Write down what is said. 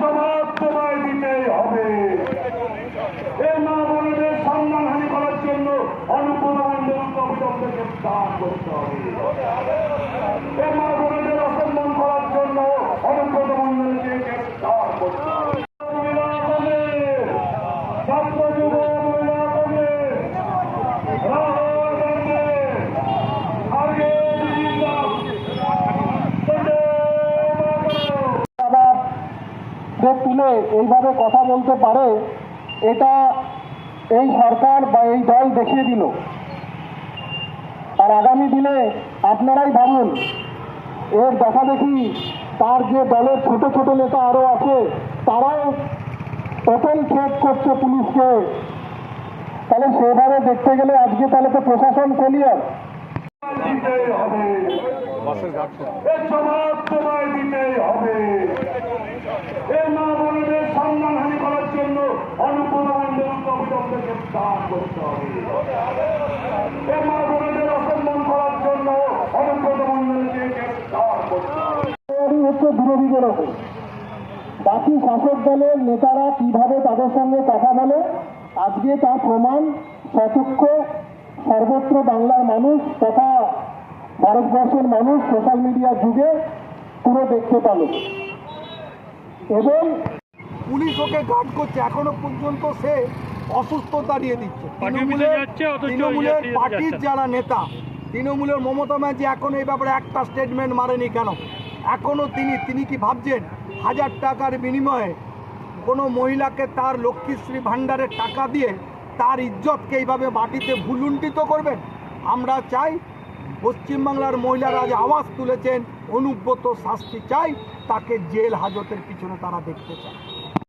জবাব তোমায় দিতেই হবে। এই মা বোনদের সম্মানহানি করার জন্য অবিলম্বে করতে হবে এই মা বোনদের অসম্মান করার জন্য অনুপ্রদা মন্ডলকে গ্রেফতার করতে হবে মহিলা কংগ্রেস, ছাত্র যুব মহিলা কংগ্রেস, রাহুল গান্ধী, আগে জিন্দাবাদ। বন্দে মাতরম। যে তুলে এইভাবে কথা বলতে পারে এটা এই সরকার বা এই দল দেখিয়ে দিল। আর আগামী দিনে আপনারাই ভাবুন এর দেখা দেখি তার যে দলের ছোট ছোট নেতা আরও আছে তারাও ওপেন থ্রেট করছে পুলিশকে। তাহলে সেভাবে দেখতে গেলে আজকে তাহলে তো প্রশাসন হবে এর জবাব তোমায় দিতেই হবে এই মা বোনদের সম্মানহানি করার জন্য অনুপ্রদা অবিলম্বে করতে হবে। হচ্ছে ওপর বাকি শাসক দলের নেতারা কীভাবে তাদের সঙ্গে কথা বলে, আজকে তার প্রমাণ সচক্ষ সর্বত্র বাংলার মানুষ তথা ভারতবর্ষের মানুষ সোশ্যাল মিডিয়ার যুগে পুরো দেখতে পেল এবং পুলিশ ওকে গার্ড করছে। এখনও পর্যন্ত সে অসুস্থ দাঁড়িয়ে দিচ্ছে। তৃণমূলের তৃণমূলের পার্টির যারা নেতা তৃণমূলের মমতা ব্যানার্জি এখন এই ব্যাপারে একটা স্টেটমেন্ট মারেনি কেন? এখনও তিনি তিনি কি ভাবছেন? হাজার টাকার বিনিময়ে কোনো মহিলাকে তার লক্ষ্মীশ্রী ভাণ্ডারের টাকা দিয়ে তার ইজ্জতকে এইভাবে মাটিতে ভুলুণ্ঠিত করবেন? আমরা চাই পশ্চিমবাংলার মহিলারা যে আওয়াজ তুলেছেন অনুব্রত শাস্তি চাই তাকে জেল হাজতের পিছনে তারা দেখতে চায়।